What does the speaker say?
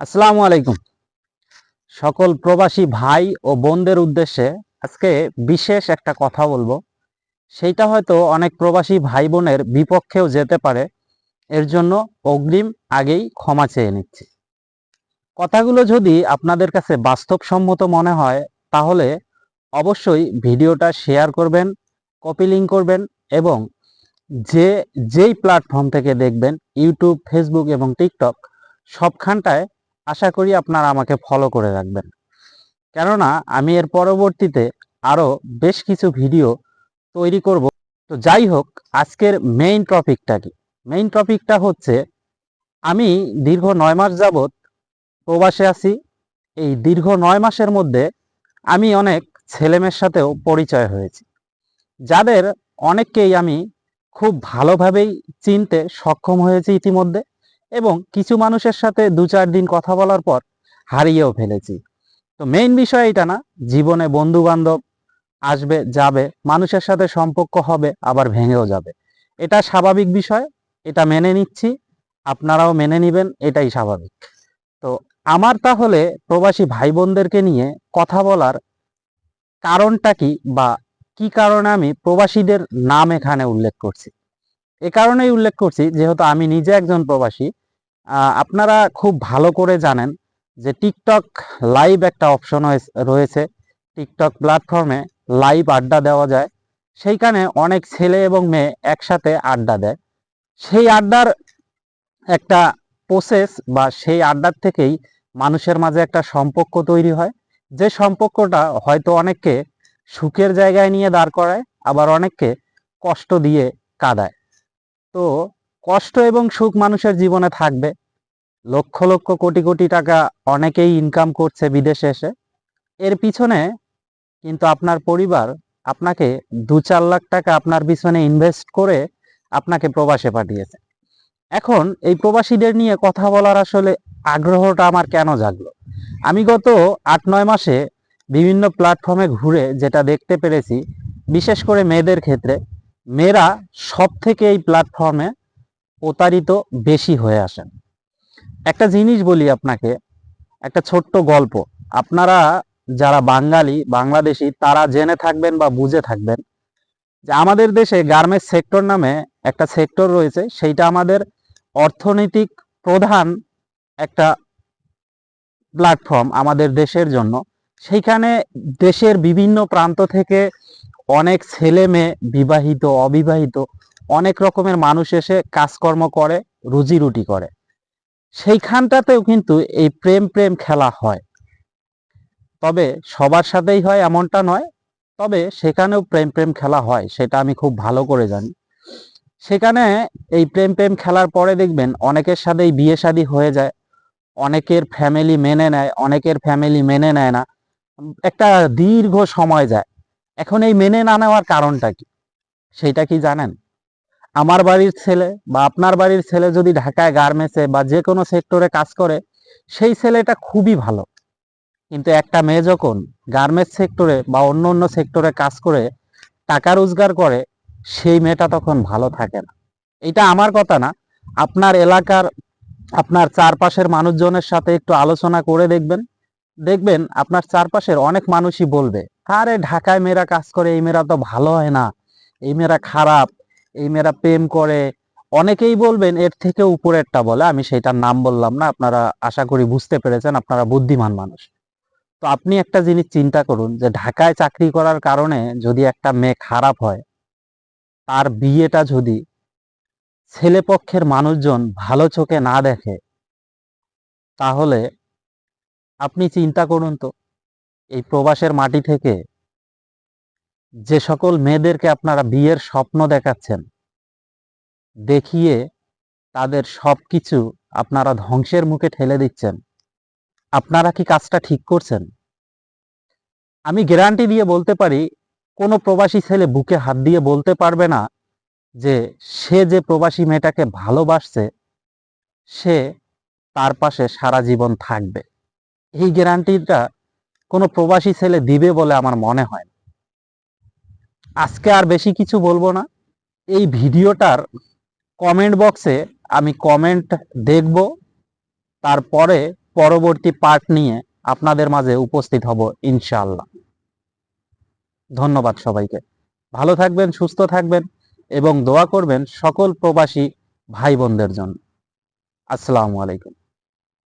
আসসালামু আলাইকুম। সকল প্রবাসী ভাই ও বোনদের উদ্দেশ্যে আজকে বিশেষ একটা কথা বলব। সেইটা হয়তো অনেক প্রবাসী ভাই বোনের বিপক্ষেও যেতে পারে। এর জন্য অগ্রিম আগেই ক্ষমা চেয়ে নিচ্ছি। কথাগুলো যদি আপনাদের কাছে বাস্তবসম্মত মনে হয়, তাহলে অবশ্যই ভিডিওটা শেয়ার করবেন, কপি লিঙ্ক করবেন এবং যে, যেই প্ল্যাটফর্ম থেকে দেখবেন, ইউটিউব, ফেসবুক এবং টিকটক, সবখানটায় আশা করি আপনারা আমাকে ফলো করে রাখবেন। কেননা, আমি এর পরবর্তীতে আরও বেশ কিছু ভিডিও তৈরি করব। তো যাই হোক, আজকের মেইন টপিকটা কি? মেইন টপিকটা হচ্ছে, আমি দীর্ঘ নয় মাস যাবৎ প্রবাসে আছি। এই দীর্ঘ নয় মাসের মধ্যে আমি অনেক ছেলেমেয়ের সাথেও পরিচয় হয়েছি। যাদের অনেককেই আমি খুব ভালোভাবেই চিনতে সক্ষম হয়েছি ইতিমধ্যে। এবং কিছু মানুষের সাথে দু চার দিন কথা বলার পর হারিয়েও ফেলেছি। তো মেইন বিষয় এটা না, জীবনে বন্ধু বান্ধব আসবে, যাবে, মানুষের সাথে সম্পর্ক হবে, আবার ভেঙেও যাবে। এটা স্বাভাবিক বিষয়, এটা মেনে নিচ্ছি, আপনারাও মেনে নেবেন, এটাই স্বাভাবিক। তো আমার তাহলে প্রবাসী ভাই বোনদেরকে নিয়ে কথা বলার কারণটা কি বা কি কারণে আমি প্রবাসীদের নাম এখানে উল্লেখ করছি? এ কারণেই উল্লেখ করছি, যেহেতু আমি নিজে একজন প্রবাসী আপনারা খুব ভালো করে জানেন যে টিকটক লাইভ একটা অপশন রয়েছে। টিকটক প্ল্যাটফর্মে লাইভ আড্ডা দেওয়া যায়। সেইখানে অনেক ছেলে এবং মেয়ে একসাথে আড্ডা দেয়। সেই আড্ডার একটা প্রসেস বা সেই আড্ডার থেকেই মানুষের মাঝে একটা সম্পর্ক তৈরি হয়। যে সম্পর্কটা হয়তো অনেককে সুখের জায়গায় নিয়ে দাঁড় করায়, আবার অনেককে কষ্ট দিয়ে কাঁদায়। তো কষ্ট এবং সুখ মানুষের জীবনে থাকবে। লক্ষ লক্ষ কোটি কোটি টাকা অনেকেই ইনকাম করছে বিদেশে এসে। এর পিছনে কিন্তু আপনার পরিবার আপনাকে দু চার লাখ টাকা আপনার পিছনে ইনভেস্ট করে আপনাকে প্রবাসে পাঠিয়েছে। এখন এই প্রবাসীদের নিয়ে কথা বলার আসলে আগ্রহটা আমার কেন জাগলো? আমি গত আট নয় মাসে বিভিন্ন প্ল্যাটফর্মে ঘুরে যেটা দেখতে পেরেছি, বিশেষ করে মেয়েদের ক্ষেত্রে মেয়েরা সব থেকে এই প্ল্যাটফর্মে প্রতারিত বেশি হয়ে আসেন। একটা জিনিস বলি আপনাকে, একটা ছোট্ট গল্প। আপনারা যারা বাঙালি, বাংলাদেশি, তারা জেনে থাকবেন বা বুঝে থাকবেন যে আমাদের দেশে গার্মেন্টস সেক্টর নামে একটা সেক্টর রয়েছে, সেইটা আমাদের অর্থনৈতিক প্রধান একটা প্ল্যাটফর্ম আমাদের দেশের জন্য। সেইখানে দেশের বিভিন্ন প্রান্ত থেকে অনেক ছেলে মেয়ে বিবাহিত, অবিবাহিত, অনেক রকমের মানুষ এসে কাজকর্ম করে, রুজি রুটি করে। সেইখানটাতেও কিন্তু এই প্রেম প্রেম খেলা হয়। তবে সবার সাথেই হয় এমনটা নয়, তবে সেখানেও প্রেম প্রেম খেলা হয়, সেটা আমি খুব ভালো করে জানি। সেখানে এই প্রেম প্রেম খেলার পরে দেখবেন অনেকের সাথেই বিয়ে শাদী হয়ে যায়, অনেকের ফ্যামিলি মেনে নেয়, অনেকের ফ্যামিলি মেনে নেয় না। একটা দীর্ঘ সময় যায়। এখন এই মেনে না নেওয়ার কারণটা কি? সেইটা কি জানেন? আমার বাড়ির ছেলে বা আপনার বাড়ির ছেলে যদি ঢাকায় গার্মেন্টসে বা যে কোনো সেক্টরে কাজ করে, সেই ছেলেটা খুবই ভালো। কিন্তু একটা মেয়ে যখন গার্মেন্টস সেক্টরে বা অন্য অন্য সেক্টরে কাজ করে, টাকা রোজগার করে, সেই মেয়েটা তখন ভালো থাকে না। এটা আমার কথা না। আপনার এলাকার, আপনার চারপাশের মানুষজনের সাথে একটু আলোচনা করে দেখবেন। দেখবেন আপনার চারপাশের অনেক মানুষই বলবে আরে ঢাকায় মেয়েরা কাজ করে, এই মেয়েরা তো ভালো হয় না। এই মেয়েরা খারাপ, এই মেয়েরা প্রেম করে। অনেকেই বলবেন এর থেকে উপরেরটা বলে, আমি সেটার নাম বললাম না, আপনারা আশা করি বুঝতে পেরেছেন, আপনারা বুদ্ধিমান মানুষ। তো আপনি একটা জিনিস চিন্তা করুন যে ঢাকায় চাকরি করার কারণে যদি একটা মেয়ে খারাপ হয়, তার বিয়েটা যদি ছেলেপক্ষের মানুষজন ভালো চোখে না দেখে, তাহলে আপনি চিন্তা করুন তো এই প্রবাসের মাটি থেকে যে সকল মেয়েদেরকে আপনারা বিয়ের স্বপ্ন দেখাচ্ছেন, দেখিয়ে তাদের সবকিছু আপনারা ধ্বংসের মুখে ঠেলে দিচ্ছেন, আপনারা কি কাজটা ঠিক করছেন? আমি গ্যারান্টি দিয়ে বলতে পারি, কোনো প্রবাসী ছেলে বুকে হাত দিয়ে বলতে পারবে না যে সে যে প্রবাসী মেয়েটাকে ভালোবাসছে, সে তার পাশে সারা জীবন থাকবে। এই গ্যারান্টিটা কোনো প্রবাসী ছেলে দিবে বলে আমার মনে হয় না। আজকে আর বেশি কিছু বলব না। এই ভিডিওটার কমেন্ট বক্সে আমি কমেন্ট দেখব, তারপরে পরবর্তী পার্ট নিয়ে আপনাদের মাঝে উপস্থিত হব ইনশাআল্লাহ। ধন্যবাদ সবাইকে। ভালো থাকবেন, সুস্থ থাকবেন এবং দোয়া করবেন সকল প্রবাসী ভাই বোনদের জন্য। আসসালামু আলাইকুম।